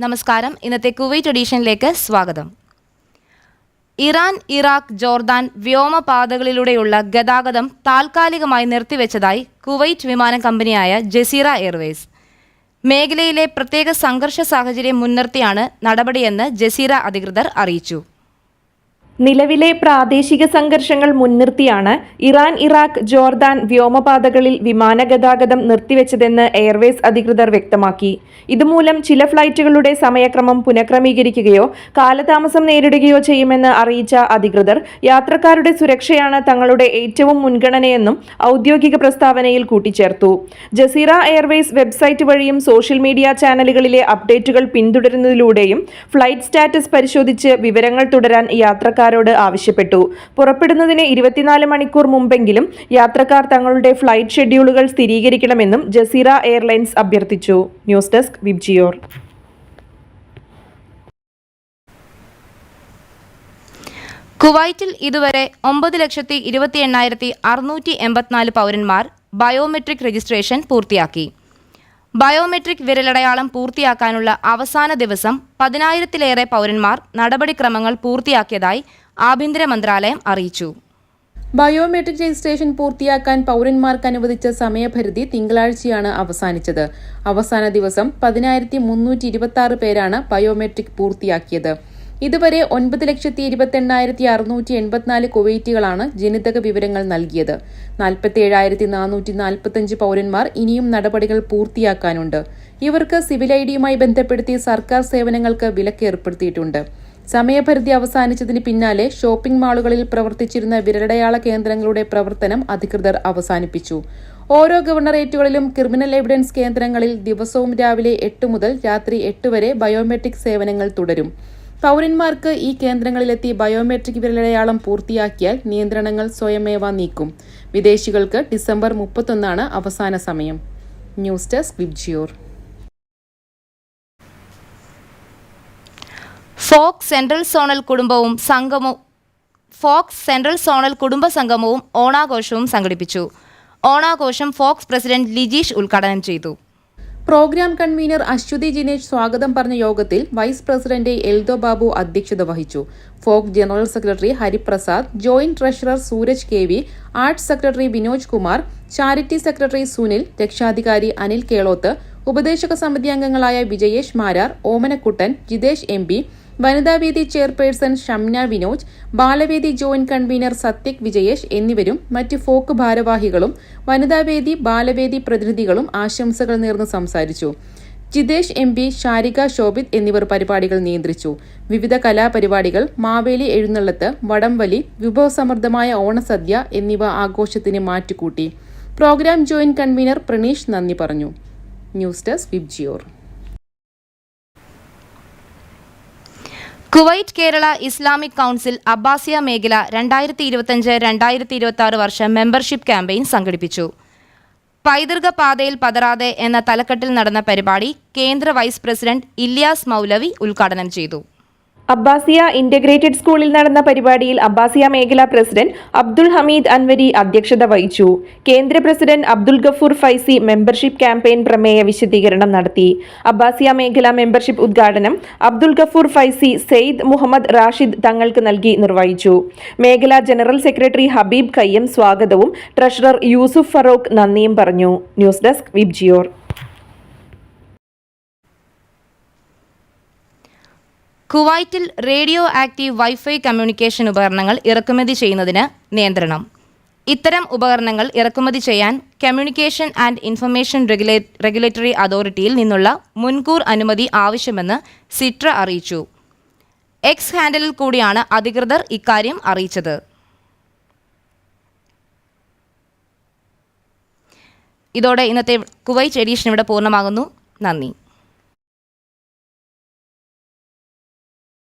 നമസ്കാരം. ഇന്നത്തെ കുവൈറ്റ് എഡീഷനിലേക്ക് സ്വാഗതം. ഇറാൻ ഇറാഖ് ജോർദാൻ വ്യോമപാതകളിലൂടെയുള്ള ഗതാഗതം താൽക്കാലികമായി നിർത്തിവെച്ചതായി കുവൈറ്റ് വിമാന കമ്പനിയായ ജസീറ എയർവേസ്. മേഖലയിലെ പ്രത്യേക സംഘർഷ സാഹചര്യം മുൻനിർത്തിയാണ് നടപടിയെന്ന് ജസീറ അധികൃതർ അറിയിച്ചു. നിലവിലെ പ്രാദേശിക സംഘർഷങ്ങൾ മുൻനിർത്തിയാണ് ഇറാൻ ഇറാഖ് ജോർദാൻ വ്യോമപാതകളിൽ വിമാന ഗതാഗതം നിർത്തിവെച്ചതെന്ന് എയർവേസ് അധികൃതർ വ്യക്തമാക്കി. ഇതുമൂലം ചില ഫ്ലൈറ്റുകളുടെ സമയക്രമം പുനഃക്രമീകരിക്കുകയോ കാലതാമസം നേരിടുകയോ ചെയ്യുമെന്ന് അറിയിച്ച അധികൃതർ യാത്രക്കാരുടെ സുരക്ഷയാണ് തങ്ങളുടെ ഏറ്റവും മുൻഗണനയെന്നും ഔദ്യോഗിക പ്രസ്താവനയിൽ കൂട്ടിച്ചേർത്തു. ജസീറ എയർവേസ് വെബ്സൈറ്റ് വഴിയും സോഷ്യൽ മീഡിയ ചാനലുകളിലെ അപ്ഡേറ്റുകൾ പിന്തുടരുന്നതിലൂടെയും ഫ്ലൈറ്റ് സ്റ്റാറ്റസ് പരിശോധിച്ച് വിവരങ്ങൾ തുടരാൻ യാത്രക്കാരോട് ആവശ്യപ്പെട്ടു. പുറപ്പെടുന്നതിന് ഇരുപത്തിനാല് മണിക്കൂർ മുമ്പെങ്കിലും യാത്രക്കാർ തങ്ങളുടെ ഫ്ലൈറ്റ് ഷെഡ്യൂളുകൾ സ്ഥിരീകരിക്കണമെന്നും ജസീറ എയർലൈൻസ് അഭ്യർത്ഥിച്ചു. ന്യൂസ് ഡെസ്ക് വിബ്ജിയോർ കുവൈറ്റിൽ ഇതുവരെ ഒമ്പത് ലക്ഷത്തി ഇരുപത്തി എണ്ണായിരത്തി അറുന്നൂറ്റി എൺപത്തിനാല് പൗരന്മാർ ബയോമെട്രിക് രജിസ്ട്രേഷൻ പൂർത്തിയാക്കി. ബയോമെട്രിക് വിരലടയാളം പൂർത്തിയാക്കാനുള്ള അവസാന ദിവസം പതിനായിരത്തിലേറെ പൗരന്മാർ നടപടിക്രമങ്ങൾ പൂർത്തിയാക്കിയതായി ആഭ്യന്തര മന്ത്രാലയം അറിയിച്ചു. ബയോമെട്രിക് രജിസ്ട്രേഷൻ പൂർത്തിയാക്കാൻ പൗരന്മാർക്ക് അനുവദിച്ച സമയപരിധി തിങ്കളാഴ്ചയാണ് അവസാനിച്ചത്. അവസാന ദിവസം പതിനായിരത്തി മുന്നൂറ്റി ഇരുപത്തി ആറ് പേരാണ് ബയോമെട്രിക് പൂർത്തിയാക്കിയത്. ഇതുവരെ ഒൻപത് ലക്ഷത്തി ഇരുപത്തി എണ്ണായിരത്തി അറുന്നൂറ്റി എൺപത്തിനാല് കുവൈറ്റുകളാണ് ജനിതക വിവരങ്ങൾ നൽകിയത്. നാൽപ്പത്തി ഏഴായിരത്തി നാനൂറ്റി നാൽപ്പത്തഞ്ച് പൗരന്മാർ ഇനിയും നടപടികൾ പൂർത്തിയാക്കാനുണ്ട്. ഇവർക്ക് സിവിൽ ഐ ഡിയുമായി ബന്ധപ്പെടുത്തി സർക്കാർ സേവനങ്ങൾക്ക് വിലക്ക് ഏർപ്പെടുത്തിയിട്ടുണ്ട്. സമയപരിധി അവസാനിച്ചതിന് പിന്നാലെ ഷോപ്പിംഗ് മാളുകളിൽ പ്രവർത്തിച്ചിരുന്ന വിരലടയാള കേന്ദ്രങ്ങളുടെ പ്രവർത്തനം അധികൃതർ അവസാനിപ്പിച്ചു. ഓരോ ഗവർണറേറ്റുകളിലും ക്രിമിനൽ എവിഡൻസ് കേന്ദ്രങ്ങളിൽ ദിവസവും രാവിലെ എട്ട് മുതൽ രാത്രി എട്ട് വരെ ബയോമെട്രിക് സേവനങ്ങൾ തുടരും. പൗരന്മാർക്ക് ഈ കേന്ദ്രങ്ങളിലെത്തി ബയോമെട്രിക് വിരലടയാളം പൂർത്തിയാക്കിയാൽ നിയന്ത്രണങ്ങൾ സ്വയമേവ നീക്കും. വിദേശികൾക്ക് ഡിസംബർ മുപ്പത്തൊന്നാണ് അവസാന സമയം. News desk Vibgyor. Fox central zonal കുടുംബവും സംഘവും ഫോക്സ് സെൻട്രൽ സോണൽ കുടുംബ സംഗമവും ഓണാഘോഷവും സംഘടിപ്പിച്ചു. ഓണാഘോഷം ഫോക്സ് പ്രസിഡന്റ് ലിജീഷ് ഉദ്ഘാടനം ചെയ്തു. പ്രോഗ്രാം കൺവീനർ അശ്വതി ജിനേഷ് സ്വാഗതം പറഞ്ഞ യോഗത്തിൽ വൈസ് പ്രസിഡന്റ് എൽദോ ബാബു അധ്യക്ഷത വഹിച്ചു. Folk general secretary Hariprasad joint treasurer Sooraj K V arts secretary Vinoj Kumar charity secretary Sunil രക്ഷാധികാരി അനിൽ കേളോത്ത് ഉപദേശക സമിതി അംഗങ്ങളായ വിജയേഷ് മാരാർ ഓമനക്കുട്ടൻ ജിതേഷ് എം വനിതാവേദി ചെയർപേഴ്സൺ ഷംന വിനോജ് ബാലവേദി ജോയിന്റ് കൺവീനർ സത്യക് വിജയേഷ് എന്നിവരും മറ്റ് ഫോക്ക് ഭാരവാഹികളും വനിതാവേദി ബാലവേദി പ്രതിനിധികളും ആശംസകൾ നേർന്ന് സംസാരിച്ചു. ജിതേഷ് എം പി ഷാരിക ശോഭിത് എന്നിവർ പരിപാടികൾ നിയന്ത്രിച്ചു. വിവിധ കലാപരിപാടികൾ മാവേലി എഴുന്നള്ളത്ത് വടംവലി വിഭവസമൃദ്ധമായ ഓണസദ്യ എന്നിവ ആഘോഷത്തിന് മാറ്റുകൂട്ടി. പ്രോഗ്രാം ജോയിന്റ് കൺവീനർ പ്രണീഷ് നന്ദി പറഞ്ഞു. News desk Vibgyor. Kuwait Kerala Islamic council Abbasiya മേഖല രണ്ടായിരത്തി ഇരുപത്തഞ്ച് രണ്ടായിരത്തി ഇരുപത്തി ആറ് വർഷം മെമ്പർഷിപ്പ് ക്യാമ്പയിൻ സംഘടിപ്പിച്ചു. പൈതൃക പാതയിൽ പതറാതെ എന്ന തലക്കെട്ടിൽ നടന്ന പരിപാടി കേന്ദ്ര വൈസ് പ്രസിഡന്റ് ഇല്യാസ് മൗലവി ഉദ്ഘാടനം ചെയ്തു. അബ്ബാസിയ ഇന്റഗ്രേറ്റഡ് സ്കൂളിൽ നടന്ന പരിപാടിയിൽ അബ്ബാസിയ മേഖലാ പ്രസിഡന്റ് അബ്ദുൾ ഹമീദ് അൻവരി അധ്യക്ഷത വഹിച്ചു. കേന്ദ്ര president Abdul Gafoor Faizy membership campaign പ്രമേയ വിശദീകരണം നടത്തി. അബ്ബാസിയ മേഖലാ മെമ്പർഷിപ്പ് ഉദ്ഘാടനം അബ്ദുൾ ഗഫൂർ ഫൈസി സെയ്ദ് മുഹമ്മദ് റാഷിദ് തങ്ങൾക്ക് നൽകി നിർവഹിച്ചു. മേഖലാ ജനറൽ സെക്രട്ടറി ഹബീബ് കയ്യം സ്വാഗതവും ട്രഷറർ യൂസുഫ് ഫറൂഖ് നന്ദിയും പറഞ്ഞു. News desk Vibgyor. കുവൈറ്റിൽ റേഡിയോ ആക്റ്റീവ് വൈഫൈ കമ്മ്യൂണിക്കേഷൻ ഉപകരണങ്ങൾ ഇറക്കുമതി ചെയ്യുന്നതിന് നിയന്ത്രണം. ഇത്തരം ഉപകരണങ്ങൾ ഇറക്കുമതി ചെയ്യാൻ communication and information regula regulatory അതോറിറ്റിയിൽ നിന്നുള്ള മുൻകൂർ അനുമതി ആവശ്യമെന്ന് സിട്ര അറിയിച്ചു. എക്സ് ഹാൻഡലിൽ കൂടിയാണ് അധികൃതർ ഇക്കാര്യം അറിയിച്ചത്. ഇതോടെ ഇന്നത്തെ കുവൈറ്റ് എഡീഷൻ ഇവിടെ പൂർണമാകുന്നു. നന്ദി.